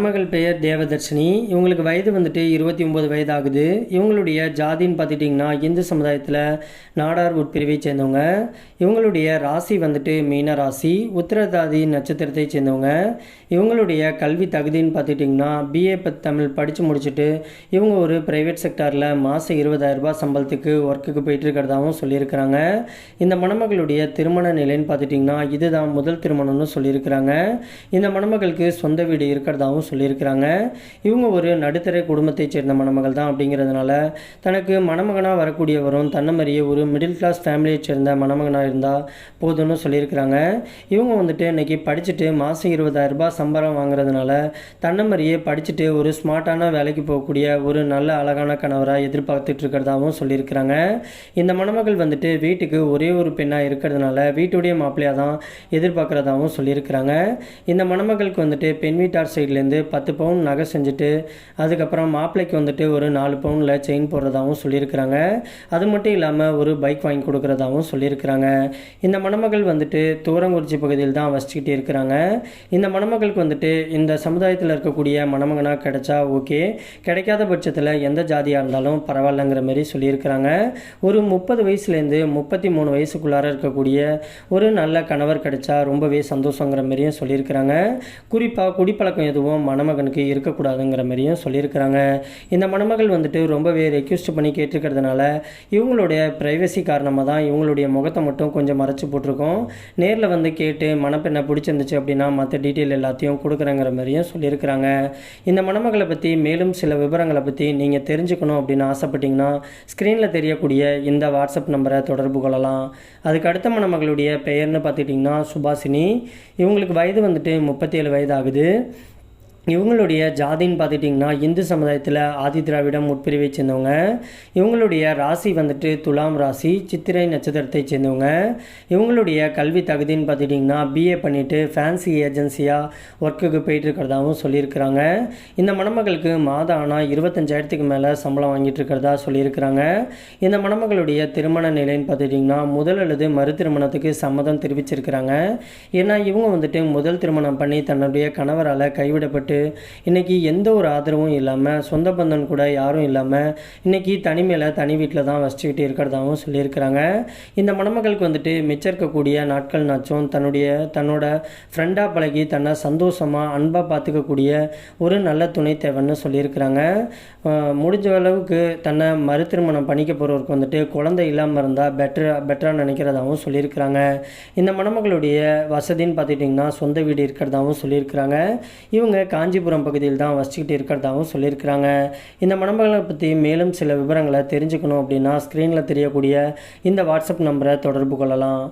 மணமகள் பெயர் தேவதர்ஷினி. இவங்களுக்கு வயது வந்துட்டு இருபத்தி ஒம்பது வயது ஆகுது இவங்களுடைய ஜாதின்னு பார்த்துட்டிங்கன்னா இந்து சமுதாயத்தில் நாடார் உட்பிரிவை சேர்ந்தவங்க. இவங்களுடைய ராசி வந்துட்டு மீன ராசி உத்திரதாதி நட்சத்திரத்தை சேர்ந்தவங்க. இவங்களுடைய கல்வி தகுதின்னு பார்த்துட்டிங்கன்னா பிஏ தமிழ் படித்து முடிச்சுட்டு இவங்க ஒரு ப்ரைவேட் செக்டாரில் மாதம் இருபதாயிரம் ரூபாய் சம்பளத்துக்கு ஒர்க்குக்கு போயிட்டு இருக்கிறதாகவும் சொல்லியிருக்கிறாங்க. இந்த மணமகளுடைய திருமண நிலைன்னு பார்த்துட்டிங்கன்னா இதுதான் முதல் திருமணம்னு சொல்லியிருக்கிறாங்க. இந்த மணமகளுக்கு சொந்த வீடு இருக்கிறதாகவும் சொல்லியிருக்கிறாங்க. இவங்க ஒரு நடுத்தர குடும்பத்தைச் சேர்ந்த மணமகள் தான் அப்படிங்கிறதுனால தனக்கு மணமகனாக வரக்கூடியவரும் தன்னமறிய ஒரு மிடில் கிளாஸ் ஃபேமிலியை சேர்ந்த மணமகனாக இருந்தால் போதும்னு சொல்லியிருக்கிறாங்க. இவங்க வந்துட்டு இன்றைக்கி படிச்சுட்டு மாதம் இருபதாயிரம் ரூபாய் சம்பளம் வாங்குறதுனால தன்னமறியே படிச்சுட்டு ஒரு ஸ்மார்ட்டான வேலைக்கு போகக்கூடிய ஒரு நல்ல அழகான கணவராக எதிர்பார்த்துட்டு இருக்கிறதாகவும் சொல்லியிருக்கிறாங்க. இந்த மணமகள் வந்துட்டு வீட்டுக்கு ஒரே ஒரு பெண்ணாக இருக்கிறதுனால வீட்டுடைய மாப்பிள்ளையாக தான் எதிர்பார்க்குறதாகவும் சொல்லியிருக்கிறாங்க. இந்த மணமகளுக்கு வந்துட்டு பெண் வீட்டார் சைட்லேருந்து பத்து பவுன் நகை செஞ்சுட்டு அதுக்கப்புறம் மாப்பிள்ளைக்கு வந்துட்டு ஒரு நாலு பவுனில் செயின் போடுறதாகவும் சொல்லியிருக்கிறாங்க. அது மட்டும் இல்லாமல் ஒரு பைக் வாங்கி கொடுக்குறதாகவும் சொல்லியிருக்கிறாங்க. இந்த மணமகள் வந்துட்டு தூரங்குறிச்சி பகுதியில் தான் வசிச்சுக்கிட்டு இருக்கிறாங்க. இந்த மணமகளுக்கு வந்துட்டு இந்த சமுதாயத்தில் இருக்கக்கூடிய மணமகனாக கிடைச்சா ஓகே. கிடைக்காத பட்சத்தில் எந்த ஜாதியாக இருந்தாலும் பரவாயில்லைங்கிற மாதிரி சொல்லியிருக்கிறாங்க. ஒரு முப்பது வயசுலேருந்து முப்பத்தி மூணு வயசுக்குள்ளார இருக்கக்கூடிய ஒரு நல்ல கணவர் கிடைச்சா ரொம்பவே சந்தோஷங்கிற மாதிரியும் சொல்லியிருக்கிறாங்க. குறிப்பாக குடிப்பழக்கம் எதுவும் மணமகனுக்கு இருக்கக்கூடாதுங்கிற மாதிரியும் சொல்லியிருக்கிறாங்க. இந்த மணமகள் வந்துட்டு ரொம்பவே ரெக்யூஸ்ட் பண்ணி கேட்டிருக்கிறதுனால இவங்களுடைய ப்ரைவசி காரணமாக தான் இவங்களுடைய முகத்தை மட்டும் கொஞ்சம் மறைச்சி போட்டிருக்கோம். நேரில் வந்து கேட்டு மணப்பெண்ணை பிடிச்சிருந்துச்சு அப்படின்னா மற்ற டீட்டெயில் எல்லாத்தையும் கொடுக்குறேங்கிற மாதிரியும் சொல்லியிருக்கிறாங்க. இந்த மணமகளை பற்றி மேலும் சில விவரங்களை பற்றி நீங்கள் தெரிஞ்சுக்கணும் அப்படின்னு ஆசைப்பட்டீங்கன்னா ஸ்க்ரீனில் தெரியக்கூடிய இந்த வாட்ஸ்அப் நம்பரை தொடர்பு கொள்ளலாம். அதுக்கு அடுத்த மணமகளுடைய பெயர்னு பார்த்துக்கிட்டிங்கன்னா சுபாஷினி. இவங்களுக்கு வயது வந்துட்டு முப்பத்தேழு வயது ஆகுது. இவங்களுடைய ஜாதின்னு பார்த்துட்டிங்கன்னா இந்து சமுதாயத்தில் ஆதி திராவிடம் உட்பிரிவை சேர்ந்தவங்க. இவங்களுடைய ராசி வந்துட்டு துலாம் ராசி சித்திரை நட்சத்திரத்தை சேர்ந்தவங்க. இவங்களுடைய கல்வி தகுதின்னு பார்த்துட்டிங்கன்னா பிஏ பண்ணிவிட்டு ஃபேன்சி ஏஜென்சியாக ஒர்க்குக்கு போயிட்டு இருக்கிறதாகவும் சொல்லியிருக்கிறாங்க. இந்த மணமகளுக்கு மாதம் ஆனால் இருபத்தஞ்சாயிரத்துக்கு மேலே சம்பளம் வாங்கிட்டு இருக்கிறதா சொல்லியிருக்கிறாங்க. இந்த மணமகளுடைய திருமண நிலைன்னு பார்த்துட்டிங்கன்னா முதல் அல்லது மறு திருமணத்துக்கு சம்மதம் தெரிவிச்சிருக்கிறாங்க. ஏன்னா இவங்க வந்துட்டு முதல் திருமணம் பண்ணி தன்னுடைய கணவரால் கைவிடப்பட்டு இன்றைக்கி எந்த ஒரு ஆதரவும் இல்லாமல் சொந்த பந்தன் கூட யாரும் இல்லாமல் இன்றைக்கி தனிமையில் தனி வீட்டில் தான் வசிச்சுக்கிட்டு இருக்கிறதாகவும் சொல்லியிருக்கிறாங்க. இந்த மணமகளுக்கு வந்துட்டு மிச்சம் இருக்கக்கூடிய நாட்கள் நாச்சும் தன்னுடைய தன்னோட ஃப்ரெண்டாக பழகி தன்னை சந்தோஷமாக அன்பாக பார்த்துக்கக்கூடிய ஒரு நல்ல துணை தேவைன்னு சொல்லியிருக்கிறாங்க. முடிஞ்ச அளவுக்கு தன்னை மறு திருமணம் பண்ணிக்க போகிறவருக்கு வந்துட்டு குழந்தை இல்லாமல் இருந்தால் பெட்டராக பெட்டராக நினைக்கிறதாகவும் சொல்லியிருக்கிறாங்க. இந்த மணமகளுடைய வசதின்னு பார்த்துட்டிங்கன்னா சொந்த வீடு இருக்கிறதாகவும் சொல்லியிருக்கிறாங்க. இவங்க காஞ்சிபுரம் பகுதியில் தான் வசிச்சுக்கிட்டு இருக்கிறதாகவும் சொல்லியிருக்கிறாங்க. இந்த மணமகளை பற்றி மேலும் சில விவரங்களை தெரிஞ்சுக்கணும் அப்படின்னா ஸ்க்ரீனில் தெரியக்கூடிய இந்த வாட்ஸ்அப் நம்பரை தொடர்பு கொள்ளலாம்.